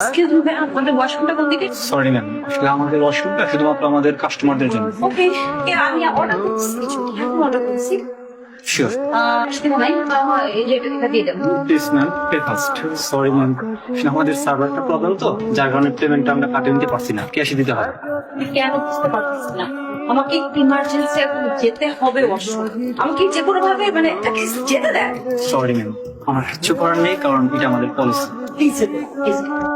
Excuse me আপনাদের ওয়াশরুমটা কোন দিকে? সরি ম্যাম আসলে আমাদের ওয়াশরুমটা শুধুমাত্র আমাদের কাস্টমারদের জন্য। ওকে আমি অর্ডার করছি। কিছু অর্ডার করছি। শিওর আসলে নাই আহ, এই যে এটা দিয়ে দেবো? Please ma'am pay first sorry ma'am আমাদের সার্ভারটা প্রবলেম তো যার কারণে পেমেন্টটা আমরা কাটিয়ে নিতে পারছি না ক্যাশে দিতে হবে। কেন বুঝতে পারতেছি না? আমাকে ইমার্জেন্সি এখন যেতে হবে আমাকে যে কোনো ভাবে মানে যেতে দেন সরি ম্যাম আমার কিচ্ছু করার নেই কারণ এটা আমাদের পলিসি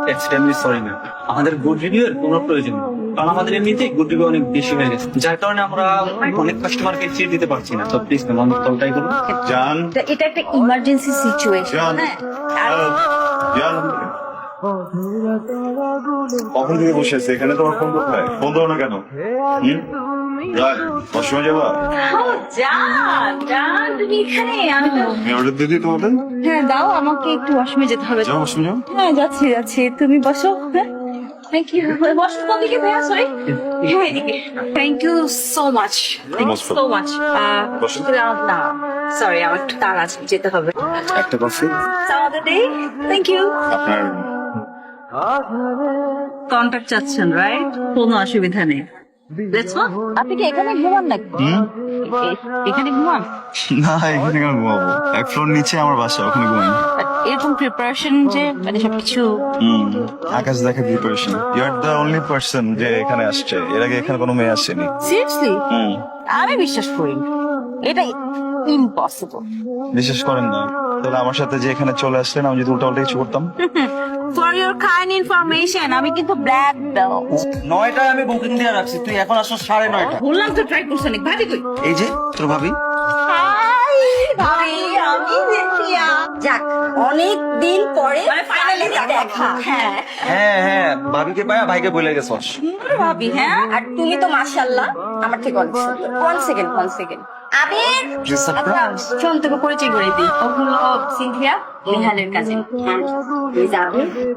এক্সট্রিমলি সরি ম্যাম আমাদের গুড রিভিউ এর কোনো প্রয়োজন নেই। কারণ আমাদের এমনিতেই গুড রিভিউ অনেক বেশি হয়ে গেছে। যার কারণে আমরা অনেক কাস্টমারকে চিট দিতে পারছি না। তো প্লিজ ম্যাম আমাদের তলটাই করুন। জান। এটা একটা ইমার্জেন্সি সিচুয়েশন জান। হ্যাঁ? আর জান। কখন থেকে বসে আছে? এখানে তোমার ফোন কোথায়? ফোন দাও না কেন। হুম? রাত অসময় যাবা। জান তুমি এখানে আমি অর্ডার দিয়ে দিই তোমাদের? হ্যাঁ দাও আমাকে একটু ওয়াশরুমে যেতে হবে। যাও অসময় যাও। হ্যাঁ যাচ্ছি যাচ্ছি। তুমি বসো হ্যাঁ? থ্যাংক ইউ বসো কোন দিকে ভাইয়া? সরি হ্যাঁ এদিকে। Thank you so much so. না সরি আমার একটু তাড়া আছে যেতে হবে। একটা কফি আমাদের ডে থ্যাংক ইউ আপনার কন্ট্যাক্ট চাচ্ছেন রাইট কোনো অসুবিধা নেই। আপনি কি এখানে ঘুমান নাকি? এখানে ঘুমান? না এখানে কেন ঘুমাবো? এক ফ্লোর নিচে আমার বাসা ওখানে ঘুমাই। এরকম প্রিপারেশন যে মানে সবকিছু? আকাশ দেখা preparation you are the only person যে এখানে আসছে। এর আগে এখানে কোনো মেয়ে আসেনি। Seriously hmm. আমি বিশ্বাস করি। এটাই এটা ইম্পসিবল বিশ্বাস করেন না। তাহলে আমার সাথে যে এখানে চলে আসলেন আমি যদি উল্টা উল্টা কিছু করতাম। ফর ইওর কাইন্ড ইনফরমেশন আমি কিন্তু ব্ল্যাক বেল্ট নয়টায় আমি বুকিং দিয়ে রাখছি। তুই এখন আসো সাড়ে নয়টা বললাম তো ট্রাই করছ অনেক ভাবি কই? এই যে তোর ভাবি। হাই ভাবি আমি দেখিয়া যাক অনেক দিন পরে মানে ফাইনালি দেখা। হ্যাঁ। হ্যাঁ হ্যাঁ ভাবিকে পায়া ভাইকে বলে গেছস ভাবি হ্যাঁ আর তুমি তো মাশাল্লাহ আমার থেকে অনেক সুন্দর one second one second Abir? শোন তোকে পরিচয় করে দিই। ও হলো সিনথিয়া নিহালের কাজিন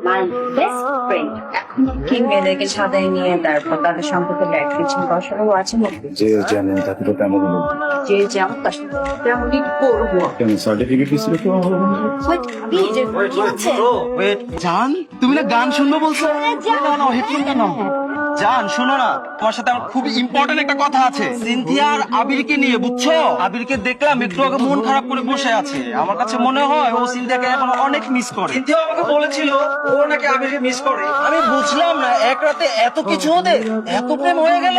মাই বেস্ট ফ্রেন্ড। এখন কি মেয়েদেরকে সাদাই নিয়ে তারপর তাদের সম্পর্কে ব্যাগ কিছু বসানো আছে যে জানেন তাকে তো তেমন যে যেমন তার সাথে তেমনই করব। কেন সার্টিফিকেট দিছিল তো জান তুমি না গান শুনব বলছো? না না হেডফোন কেন? জান শোনো না তোমার সাথে আমার খুব ইম্পর্টেন্ট একটা কথা আছে। সিনথিয়া আর আবিরকে নিয়ে বুঝছ? আবিরকে দেখলাম একটু আগে মন খারাপ করে বসে আছে। আমার কাছে মনে হয় ও সিনথিয়াকে এখন অনেক মিস করে। সিনথিয়া আমাকে বলেছিল ও নাকি আবিরকে মিস করে। আমি বুঝলাম না এক রাতে এত কিছু ওদের এত প্রেম হয়ে গেল।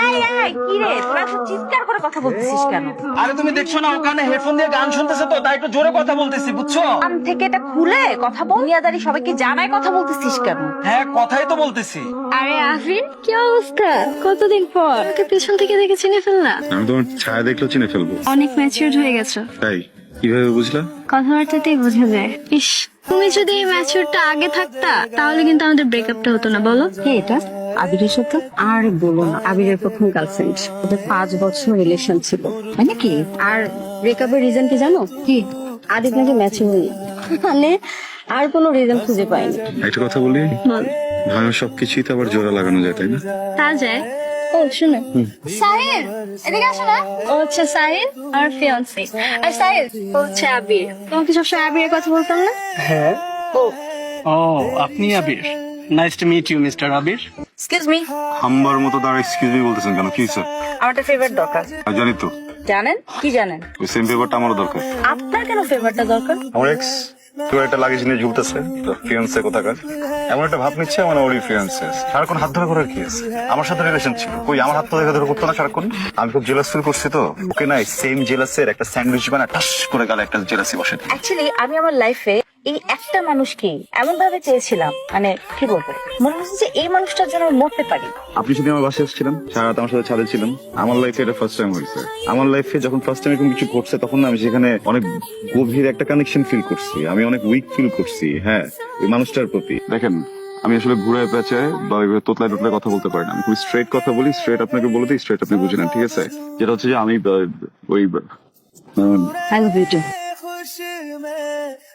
এই, এই, কি রে? তোরা এত চিৎকার করে কথা বলতেছিস কেন? আরে তুমি দেখছ না ওখানে হেডফোন দিয়ে গান শুনতেছে তো তাই একটু জোরে কথা বলতেছি বুঝছ? কান থেকে এটা খুলে কথা বল। দুনিয়াদারি সবাইকে জানাই কথা বলতেছিস কেন? হ্যাঁ কথাই তো বলতেছি। আরে কি অবস্থা? কতদিন পর? তোকে পিছন থেকে দেখে চিনে ফেললা? আমি তোমার ছায়া দেখলেও চিনে ফেলব। অনেক ম্যাচিউর হয়ে গেছো। তাই? কীভাবে বুঝলা? কথাবার্তাতেই বোঝা যায়। ইস তুমি যদি এই ম্যাচিউরটা আগে থাকতা তাহলে কিন্তু আমাদের ব্রেকআপটা হতো না বলো। কে এটা? আবিরের সাথে আর বলো না। আবিরের প্রথম গার্লফ্রেন্ড ওদের পাঁচ বছর রিলেশন ছিল। মানে কি? আর ব্রেকআপের রিজন কি জানো? কি? আদিত নাকি মানে আর কোনো রিজন খুঁজে পাইনি একটা কথা বলি? বল। ভাঙা সবকিছুই তো আবার জোড়া লাগানো যায় তাই না? তা যায়। ও শুনে সাহিল এদিকে আসো না। ও হচ্ছে সাহিল আর ফিয়ান্সি আর সাহিল ও হচ্ছে আবির। তোমাকে সবসময় আবিরের কথা বলতাম না? ও। আপনি Abir. Nice to meet you mister Abir. Excuse me Humber মতো তার এক্সকিউজ মি বলতেছেন কেন? কি স্যার? আমার একটা ফেভারিট দরকার। জানি তো। জানেন? কি জানেন? ওই সেম পেপারটা আমারও দরকার। আপনার কেন ফেভারটা দরকার? আমার এক্স কেউ একটা লাগেজ নিয়ে ঝুলতেছে, তোর ফিয়ান্সে কোথাকার? এমন একটা ভাব নিচ্ছে আমার ওরই ফিয়ান্সে সারাক্ষণ হাত ধরে করার কি আছে? আমার সাথে রিলেশন ছিল। কই, আমার হাত ধরে ধরে করতো না সারাক্ষণ? আমি খুব জেলাস ফিল করছি তো। ওকে নাই সেম জেলাসের একটা স্যান্ডউইচ বানা টাস করে গেল একটা জেলাসি বসে অ্যাকচুয়ালি আমি আমার লাইফে এই একটা মানুষকে এমন ভাবে চেয়েছিলাম মানে কি বলব? মনে হচ্ছে যে এই মানুষটার জন্য মরতে পারি। আপনি যদি আমার বাসায় এসেছিলেন সারা রাত আমার সাথে ছাদে ছিলেন। আমার লাইফে এটা ফার্স্ট টাইম হয়েছে। আমার লাইফে যখন ফার্স্ট টাইম এরকম কিছু ঘটছে তখন আমি সেখানে অনেক গভীর একটা কানেকশন ফিল করছি। আমি অনেক উইক ফিল করছি হ্যাঁ এই মানুষটার প্রতি। দেখেন আমি আসলে ঘুরে পেঁচায় বা তোতলায় টোতলায় কথা বলতে পারি না। আমি খুব স্ট্রেট কথা বলি স্ট্রেট আপনাকে বলে দিই স্ট্রেট আপনি বুঝে নেন ঠিক আছে? যেটা হচ্ছে যে আমি ওই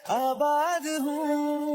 आबाद हूँ।